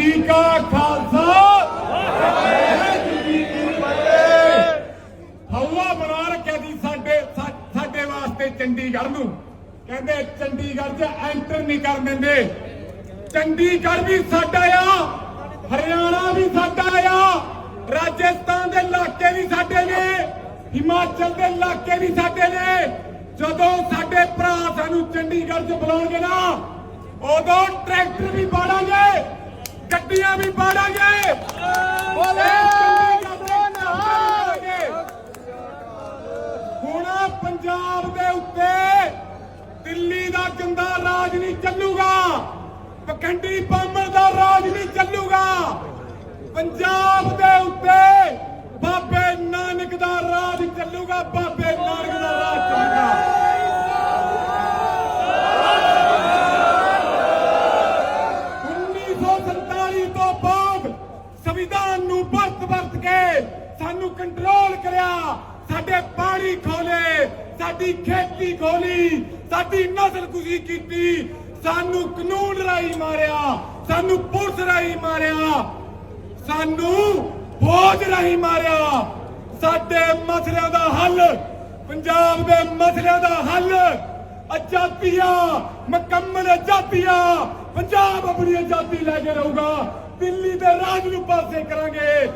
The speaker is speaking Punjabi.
ਜੀ ਕਾ ਖਾਲਸਾ। ਵਾਹਿਗੁਰੂ ਜੀ ਕੀ ਫਤਿਹ ਹਵਾ ਬਣਾ ਰੱਖਿਆ ਜੀ ਸਾਡੇ ਸਾਡੇ ਵਾਸਤੇ ਚੰਡੀਗੜ੍ਹ ਨੂੰ। ਕਹਿੰਦੇ ਚੰਡੀਗੜ੍ਹ 'ਚ ਐਂਟਰ ਨਹੀਂ ਕਰ ਦਿੰਦੇ। ਚੰਡੀਗੜ੍ਹ ਵੀ ਸਾਡਾ ਆ, ਹਰਿਆਣਾ ਵੀ ਸਾਡਾ ਆ, ਰਾਜਸਥਾਨ ਦੇ ਇਲਾਕੇ ਵੀ ਸਾਡੇ ਨੇ, ਹਿਮਾਚਲ ਦੇ ਇਲਾਕੇ ਵੀ ਸਾਡੇ ਨੇ। ਜਦੋਂ ਸਾਡੇ ਭਰਾ ਸਾਨੂੰ ਚੰਡੀਗੜ੍ਹ 'ਚ ਬੁਲਾਉਣਗੇ ਨਾ, ਉਦੋਂ ਟਰੈਕਟਰ ਵੀ ਪਾੜਾਂਗੇ ਗੱਡੀਆਂ ਵੀ ਬਾੜਾਂਗੇ ਬੋਲੇ। ਹੁਣ ਪੰਜਾਬ ਦੇ ਉੱਤੇ ਦਿੱਲੀ ਦਾ ਗੰਦਾ ਰਾਜ ਨਹੀਂ ਚੱਲੂਗਾ। ਪਖੰਡੀ ਪਾਮਰ ਦਾ ਰਾਜ ਨਹੀਂ ਚੱਲੂਗਾ। ਪੰਜਾਬ ਦੇ ਉੱਤੇ ਬਾਬੇ ਨਾਨਕ ਦਾ ਰਾਜ ਚੱਲੂਗਾ ਬਾਬੇ ਨਾਨਕ ਦਾ ਰਾਜ ਚੱਲੂਗਾ 1947 ਤੋਂ ਬਾਅਦ ਸੰਵਿਧਾਨ ਨੂੰ ਵਰਤ ਵਰਤ ਕੇ ਸਾਨੂੰ ਕੰਟਰੋਲ ਕਰਿਆ। ਸਾਡੇ ਪਾਣੀ ਖੋਲੇ, ਸਾਡੀ ਖੇਤੀ ਖੋਲੀ, ਸਾਡੀ ਨਸਲ ਕੁਸ਼ੀ ਕੀਤੀ। ਸਾਨੂੰ ਕਾਨੂੰਨ ਰਾਈ ਮਾਰਿਆ, ਸਾਨੂੰ ਪੁਲਿਸ ਰਾਈ ਮਾਰਿਆ, ਸਾਨੂੰ ਫੌਜ ਰਾਹੀਂ ਮਾਰਿਆ। ਸਾਡੇ ਮਸਲਿਆਂ ਦਾ ਹੱਲ, ਪੰਜਾਬ ਦੇ ਮਸਲਿਆਂ ਦਾ ਹੱਲ ਆਜ਼ਾਦੀਆਂ ਮੁਕੰਮਲ ਆਜ਼ਾਦੀਆਂ ਪੰਜਾਬ ਆਪਣੀ ਆਜ਼ਾਦੀ ਲੈ ਕੇ ਰਹੂਗਾ। ਦਿੱਲੀ ਦੇ ਰਾਜ ਨੂੰ ਪਾਸੇ ਕਰਾਂਗੇ।